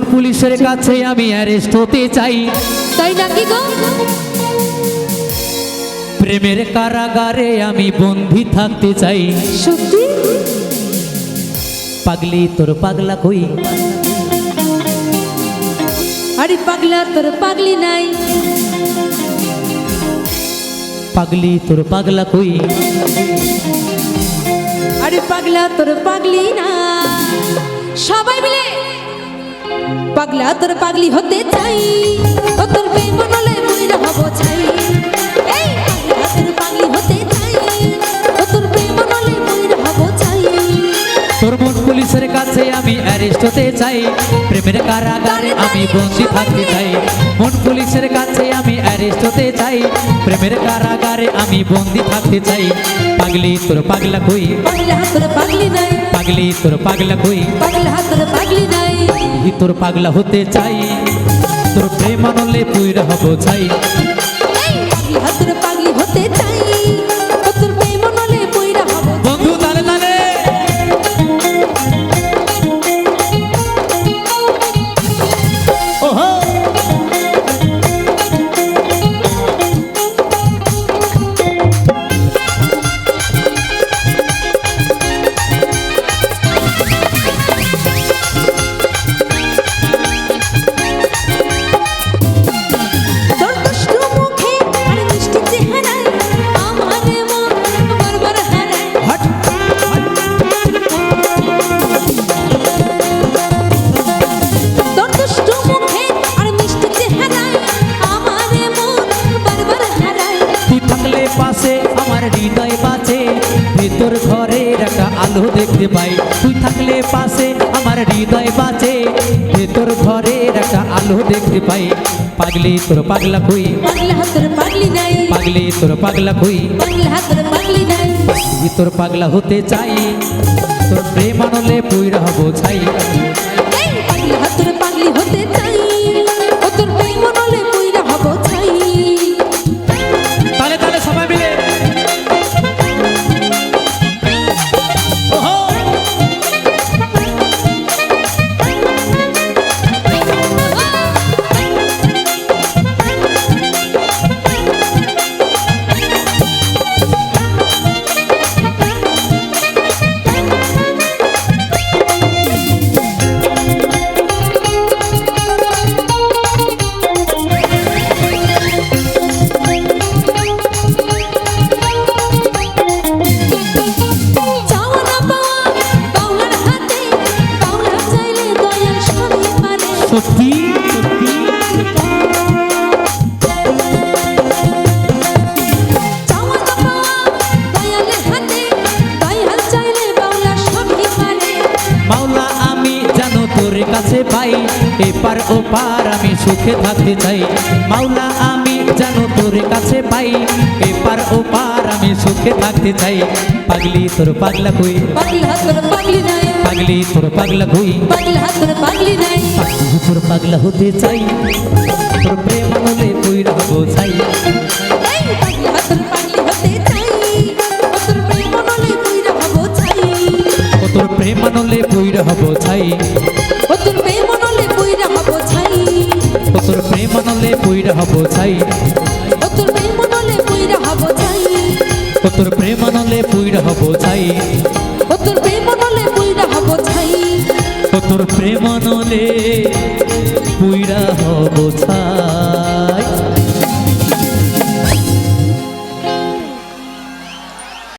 মন পুলিশের কাছে আমি অ্যারেস্ট হতে চাই। তাই নাকি গো? প্রেমের কারাগারে আমি বন্দি থাকতে চাই। সত্যি? পাগলি তোর পাগলা কই? আরে পাগলা তোর পাগলি নাই। পাগলি তোর পাগলা কই? আরে পাগলা তোর পাগলি না। সবাই মিলে পাগলা তোর পাগলি হতে চাই। ও তোর বেমনলে মইরা হব চাই। এই পাগলা তোর পাগলি হতে চাই। ও তোর বেমনলে মইরা হব চাই। তোর মন পুলিশের কাছে আমি অ্যারেস্ট হতে চাই। প্রেমের কারাগারে আমি বন্দি থাকতে চাই। মন পুলিশের কাছে আমি অ্যারেস্ট হতে চাই। প্রেমের কারাগারে আমি বন্দি থাকতে চাই। পাগলি তোর পাগলা কই? পাগলা তোর পাগলি নাই। পাগলি তোর পাগলা কই? পাগলা তোর পাগলি নাই। তোর পাগলা হতে চাই তোর প্রেম আনলে পুইরা হব চাই। আলো দেখতে পাই। তুই থাকলে পাশে আমার হৃদয় বাঁচে। ভেতর ঘরের একটা আলো দেখতে পাই। পাগলি তোর পাগলা কই পাগলা তোর পাগলি তোর পাগলা কই পাগলা তোর পাগলি নাই। ই তোর পাগলা হতে চাই। তোর প্রেম আনলে পুইরা তোর কাছে পাই। এপার ওপার আমি সুখে থাকতে চাই। মাওলা, আমি জানো তোর কাছে পাই। এপার ওপার আমি সুখে থাকতে চাই। পাগলি তোর পাগলা কই? পাগলা তোর পাগলি নাই। পাগলি তোর পাগলা কই? পাগলা তোর পাগলি নাই। তোর পাগলা হতে চাই। তোর প্রেম আনলে পুইরা হব চাই। তোর প্রেম নলে কইরা হব চাই ও তোর প্রেম আনলে পুইরা হব চাই ও তোর প্রেম নলে কইরা হব চাই ও তোর প্রেম আনলে পুইরা হব চাই ও তোর প্রেম নলে পুইরা হব চাই তোর প্রেম নলে পুইরা হব ছাই।